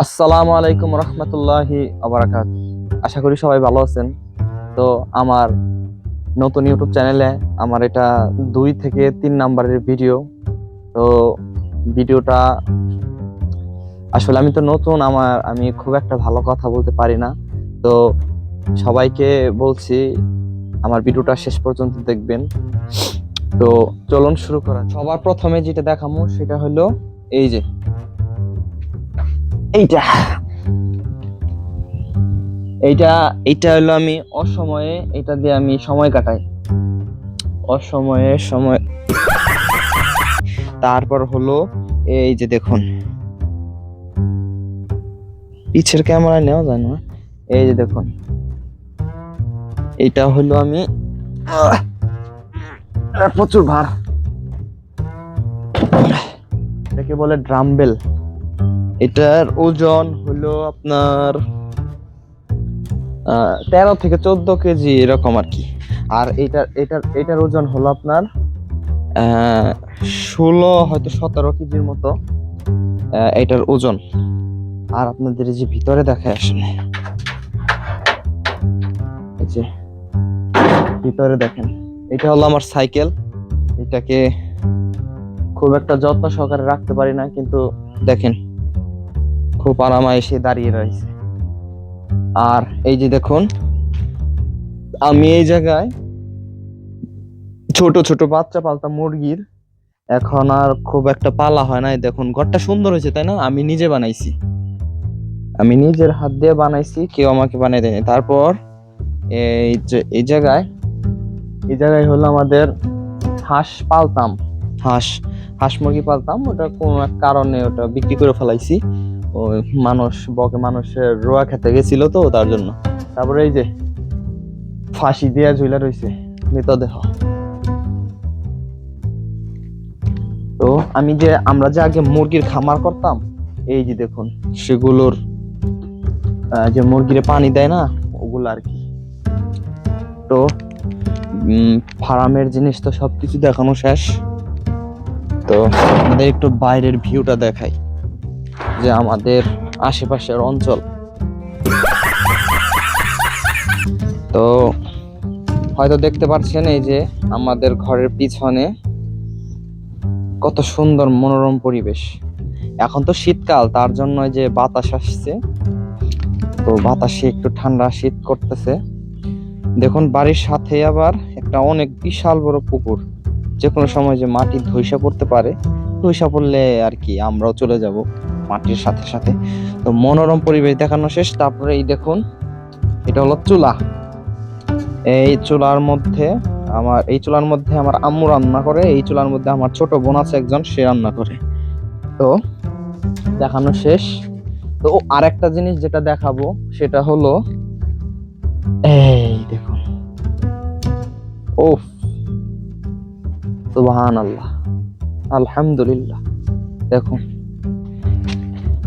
আসসালামু আলাইকুম রহমতুল্লাহি আবরাকাত। আশা করি সবাই ভালো আছেন। তো আমার নতুন ইউটিউব চ্যানেলে আমার এটা দুই থেকে তিন নাম্বারের ভিডিও। তো ভিডিওটা আসলে আমি তো নতুন, আমার আমি খুব একটা ভালো কথা বলতে পারি না। তো সবাইকে বলছি, আমার ভিডিওটা শেষ পর্যন্ত দেখবেন। তো চলুন শুরু করা সবার প্রথমে যেটা দেখামো, সেটা হলো এই যে এইটা। এইটা এইটা হলো আমি অসময়ে এটা দিয়ে আমি সময় কাটাই। অসময়ে, সময় তারপর হলো এই যে দেখুন। পিছের ক্যামেরা নেওয়া যায় না। এই যে দেখুন। এইটা হলো আমি প্রচুর ভার। এটাকে বলে ড্রামবেল এটার ওজন হলো আপনার তেরো থেকে চোদ্দ কেজি এরকম আর কি। আর এটার এটার এটার ওজন হলো আপনার ষোলো হয়তো সতেরো কেজির মতো এটার ওজন। আর আপনাদের যে ভিতরে দেখায় আসলে যে ভিতরে দেখেন, এটা হলো আমার সাইকেল। এটাকে খুব একটা যত্ন সহকারে রাখতে পারি না, কিন্তু দেখেন খুব এসে দাঁড়িয়ে রয়েছে। আর এই যে দেখুন, আমি এই জায়গায় ছোট ছোট বাচ্চা পালতাম মুরগির এখন আর খুব একটা পালা হয় না। দেখুন, ঘরটা সুন্দর হয়েছে, তাই না? আমি নিজে বানাইছি। আমি নিজের হাত দিয়ে বানাইছি, কেউ আমাকে বানিয়ে দেয়নি। তারপর এই এই জায়গায় এই জায়গায় হলো আমাদের হাঁস পালতাম। হাঁস হাঁস মুরগি পালতাম, ওটা কোনো এক কারণে ওটা বিক্রি করে ফেলাইছি। ওই মানুষ, বকে মানুষের রোয়া খেতে গেছিল তো তার জন্য। তারপরে এই যে ফাঁসি দিয়া ঝুলা রয়েছে মৃতদেহ। তো আমি যে আমরা যে আগে মুরগির খামার করতাম, এই যে দেখুন, সেগুলোর যে মুরগিরে পানি দেয় না, ওগুলো আর কি। তো ফার্মের জিনিস তো সবকিছু দেখানো শেষ। তো আমাদের একটু বাইরের ভিউটা দেখাই। যে আমাদের আশেপাশের অঞ্চল। তো হয়তো দেখতে পাচ্ছেন এই যে আমাদের ঘরের পিছনে কত সুন্দর মনোরম পরিবেশ। এখন তো শীতকাল, তার জন্য যে বাতাস আসছে। তো বাতাসে একটু ঠান্ডা শীত করতেছে। দেখুন, বাড়ির সাথে আবার একটা অনেক বিশাল বড় পুকুর। যে কোনো সময় যে মাটি ধৈসা পড়তে পারে, ধৈসা পড়লে আর কি আমরাও চলে যাব। মাটির সাথে সাথে। তো মনোরম পরিবেশ দেখানো শেষ। তারপরে এই দেখুন, এটা হলো চুলা। এই চুলার মধ্যে আমার, এই চুলার মধ্যে আমার আম্মু রান্না করে, এই চুলার মধ্যে আমার ছোট বোন আছে একজন, সে রান্না করে। তো দেখানো শেষ। তো আরেকটা জিনিস যেটা দেখাবো, সেটা হলো, এই দেখুন। ও সুবহান আল্লাহ আলহামদুলিল্লাহ। দেখুন।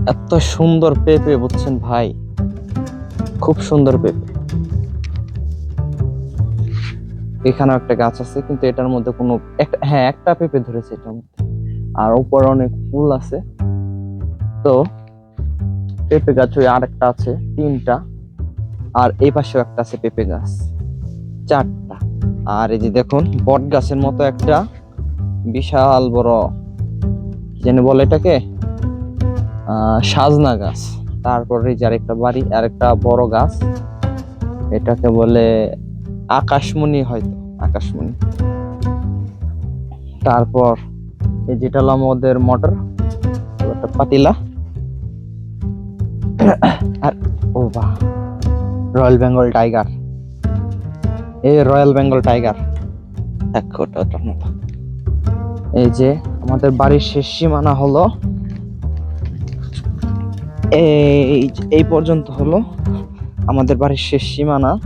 এত সুন্দর পেঁপে বুঝছেন ভাই। খুব সুন্দর পেঁপে। এখানেও একটা গাছ আছে, কিন্তু এটার মধ্যে কোনো একটা হ্যাঁ একটা পেঁপে ধরেছে এটার মধ্যে। আর উপরে অনেক ফুল আছে। তো পেঁপে গাছ ওই আরেকটা আছে, তিনটা। আর এই পাশেও একটা আছে পেঁপে গাছ, চারটা। আর এই যে দেখুন বট গাছের মতো একটা বিশাল বড় জানি বলে এটাকে? সাজনা গাছ। তারপরে যে আরেকটা বাড়ি, আরেকটা বড় গাছ। এটাকে বলে আকাশমণি হয়তো, আকাশমণি। তারপর এই যেটা হলো আমাদের মোটর, একটা পাতিলা। আর, ও বা রয়্যাল বেঙ্গল টাইগার। এই রয়্যাল বেঙ্গল টাইগার। এক মতো। এই যে আমাদের বাড়ির শেষ সীমানা হলো এই এই পর্যন্ত হলো আমাদের বাড়ির শেষ সীমানা।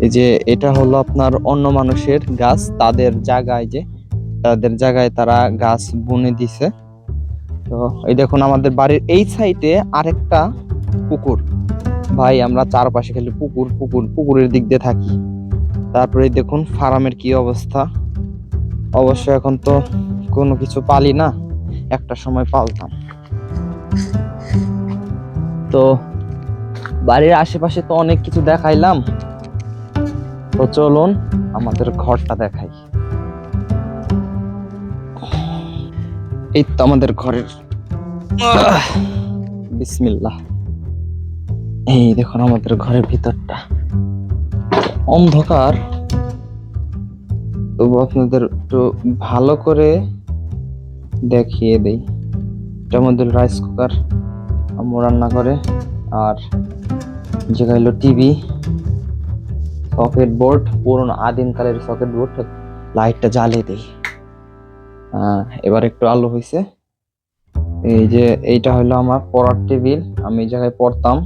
এই যে এটা হলো আপনার অন্য মানুষের গাছ, তাদের জায়গায় যে, তাদের জায়গায় তারা গাছ বুনে দিছে। তো এই দেখুন আমাদের বাড়ির এই সাইডে আরেকটা পুকুর। ভাই, আমরা চারপাশে খালি পুকুর পুকুর, পুকুরের দিক দিয়ে থাকি। তারপরে দেখুন ফার্মের কি অবস্থা। অবশ্য এখন তো কোনো কিছু পালি না, একটা সময় পালতাম। তো বাড়ির আশেপাশে তো অনেক কিছু দেখাইলাম। তো চলুন আমাদের ঘরটা দেখাই। এই তো আমাদের ঘরের। আহ, বিসমিল্লাহ। এই দেখুন আমাদের ঘরের ভিতরটা। অন্ধকার। তবু আপনাদের একটু ভালো করে দেখিয়ে দেই। এটা আমাদের রাইস কুকার। আম্মু রান্না করে, আর যেটা হলো টিভি সকেট বোর্ড পুরোনো আদিমকালের সকেট বোর্ড লাইটটা জ্বালিয়ে দেই। এবার একটু আলো হয়েছে এই যে এইটা হলো আমার পড়ার টেবিল, আমি এই জায়গায় পড়তাম,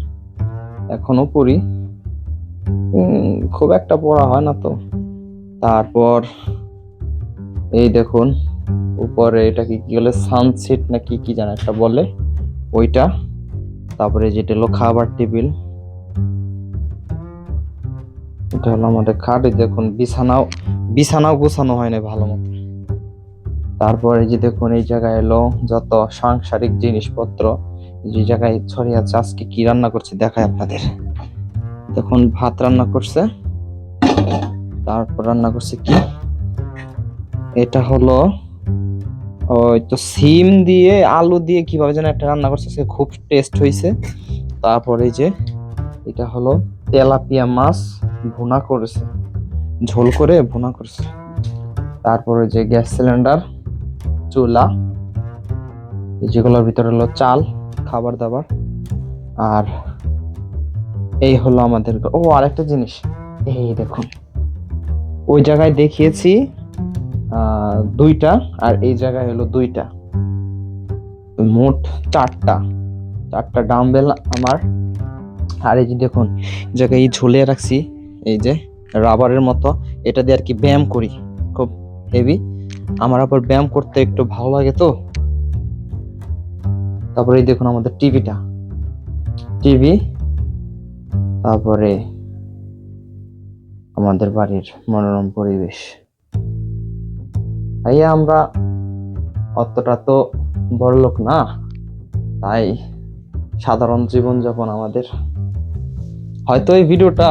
এখনও পড়ি। খুব একটা পড়া হয় না তো। তারপর এই দেখুন, উপরে এটা কি কি বলে সানসেট না কি কি জানে একটা বলে, ওইটা। তারপরে যেটা হলো খাবার টেবিল। এটা হলো আমাদের খাট এই দেখুন বিছানাও বিছানাও গোছানো হয় না ভালো মতো। তারপরে যে দেখুন এই জায়গায় এলো যত সাংসারিক জিনিসপত্র যে জায়গায় ছড়িয়ে আছে আজকে কি রান্না করছে দেখায় আপনাদের। দেখুন ভাত রান্না করছে তারপর রান্না করছে কি? এটা হলো ওই তো সিম দিয়ে, আলু দিয়ে কীভাবে যেন একটা রান্না করছে, সে খুব টেস্ট হয়েছে তারপরে যে, এটা হলো তেলাপিয়া মাছ ভুনা করেছে। ঝোল করে ভুনা করেছে। তারপরে যে গ্যাস সিলিন্ডার, চুলা যেগুলোর ভিতরে হলো চাল, খাবার দাবার। আর এই হলো আমাদের ও আরেকটা জিনিস, এই দেখুন, ওই জায়গায় দেখিয়েছি দুইটা আর এই জায়গায় হলো দুইটা। মোট চারটা। চারটা ডাম্বেল আমার। আর এই যে দেখুন জায়গায় এই ঝুলিয়ে রাখছি, এই যে রাবারের মতো। এটা দিয়ে আর কি ব্যায়াম করি, খুব হেভি আমার আবার ব্যায়াম করতে একটু ভালো লাগে তো। তারপরে এই দেখুন আমাদের টিভিটা। টিভি, তারপরে আমাদের বাড়ির মনোরম পরিবেশ। তাই আমরা অতটা তো বড়লোক না, তাই সাধারণ জীবনযাপন আমাদের। হয়তো এই ভিডিওটা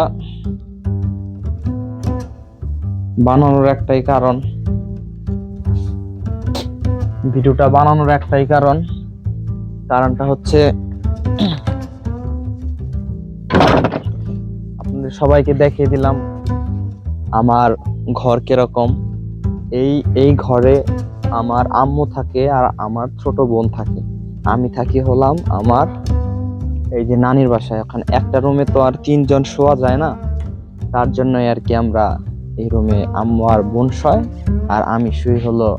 বানানোর একটাই কারণ। ভিডিওটা বানানোর একটাই কারণ। কারণটা হচ্ছে আপনাদের সবাইকে দেখিয়ে দিলাম আমার ঘর কীরকম। এই এই ঘরে আমার আম্মু থাকে আর আমার ছোট বোন থাকে। আমি থাকি হলাম আমার এই যে নানির বাসায়। ওখানে একটা রুমে তো আর তিনজন শোয়া যায় না। তার জন্যই আর কি আমরা এই রুমে আম্মু আর বোন শয় আর আমি শুই হলো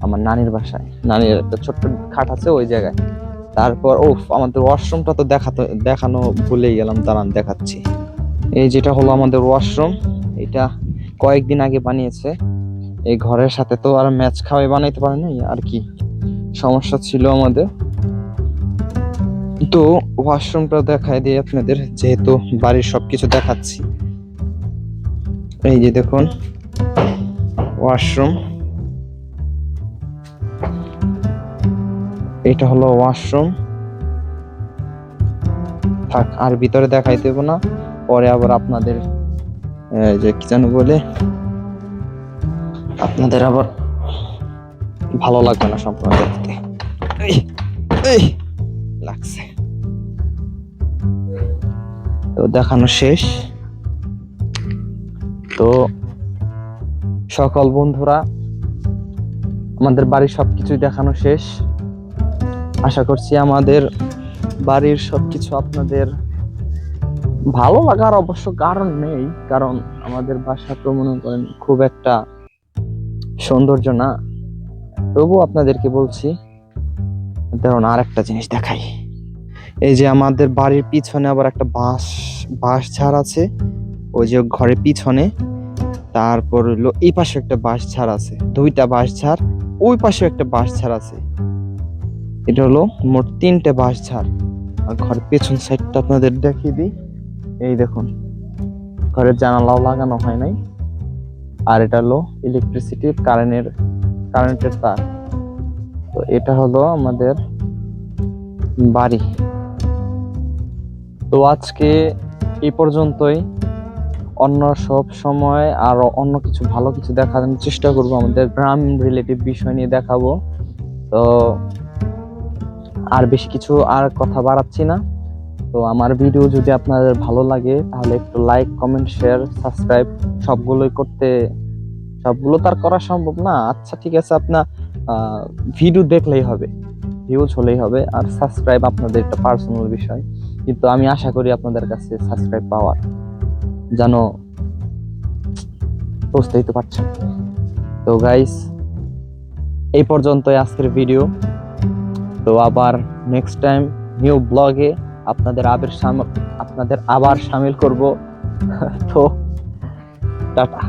আমার নানির বাসায়। নানির একটা ছোট্ট খাট আছে ওই জায়গায়। তারপর ও আমাদের ওয়াশরুমটা তো দেখাতে, দেখানো ভুলেই গেলাম, দাঁড়ান দেখাচ্ছি। এই যেটা হলো আমাদের ওয়াশরুম এটা কয়েকদিন আগে বানিয়েছে। এই ঘরের সাথে তো আর ম্যাচ খাওয়াই বানাইতে পারে না আর কি? সমস্যা ছিল আমাদের। তো ওয়াশরুমটা দেখাই দিই আপনাদের, যেহেতু বাড়ির সবকিছু দেখাচ্ছি। এই যে দেখুন, ওয়াশরুম। এটা হলো ওয়াশরুম। থাক, আর ভিতরে দেখাই দেব না, পরে আবার আপনাদের যে কি যেন বলে আপনাদের আবার ভালো লাগবে না সম্পূর্ণ দেখতে। লাগছে। তো দেখানো শেষ। তো সকল বন্ধুরা, আমাদের বাড়ির সবকিছুই দেখানো শেষ। আশা করছি আমাদের বাড়ির সবকিছু আপনাদের ভালো লাগার অবশ্য কারণ নেই, কারণ আমাদের বাসা তো মনে করেন খুব একটা সৌন্দর্য না তবু আপনাদেরকে বলছি ধরুন আর একটা জিনিস দেখাই। এই যে আমাদের বাড়ির পিছনে আবার একটা বাঁশ বাঁশ ঝাড় আছে, ওই যে ঘরের পিছনে, তারপর হলো এই পাশে একটা বাঁশ ঝাড় আছে, দুইটা বাঁশ ঝাড়, ওই পাশে একটা বাঁশ ঝাড় আছে। এটা হলো মোট তিনটে বাঁশ ঝাড়। আর ঘরের পেছন সাইডটা আপনাদের দেখিয়ে দিই। এই দেখুন, ঘরের জানালাও লাগানো হয় নাই। আর এটা হলো ইলেকট্রিসিটি কারেন্টের কারেন্টের তার। তো এটা হলো আমাদের বাড়ি। তো আজকে এই পর্যন্তই। অন্য সব সময় আর অন্য কিছু, ভালো কিছু দেখানোর চেষ্টা করব। আমাদের গ্রাম রিলেটিভ বিষয় নিয়ে দেখাবো। তো আর বেশি কিছু আর কথা বাড়াচ্ছি না। তো আমার ভিডিও যদি আপনাদের ভালো লাগে, তাহলে একটু লাইক কমেন্ট শেয়ার সাবস্ক্রাইব সবগুলোই করতে, সবগুলো তো আর করা সম্ভব না। আচ্ছা ঠিক আছে আপনার ভিডিও দেখলেই হবে ভিউজ হলেই হবে, আর সাবস্ক্রাইব আপনাদের একটা পার্সোনাল বিষয়। কিন্তু আমি আশা করি আপনাদের কাছে সাবস্ক্রাইব পাওয়ার, যেন বুঝতেই তো পারছেন। তো গাইস এই পর্যন্তই আজকের ভিডিও তো আবার নেক্সট টাইম নিউ ব্লগে আপনাদের আবার আপনাদের আবার সামিল করব। তো টাটা।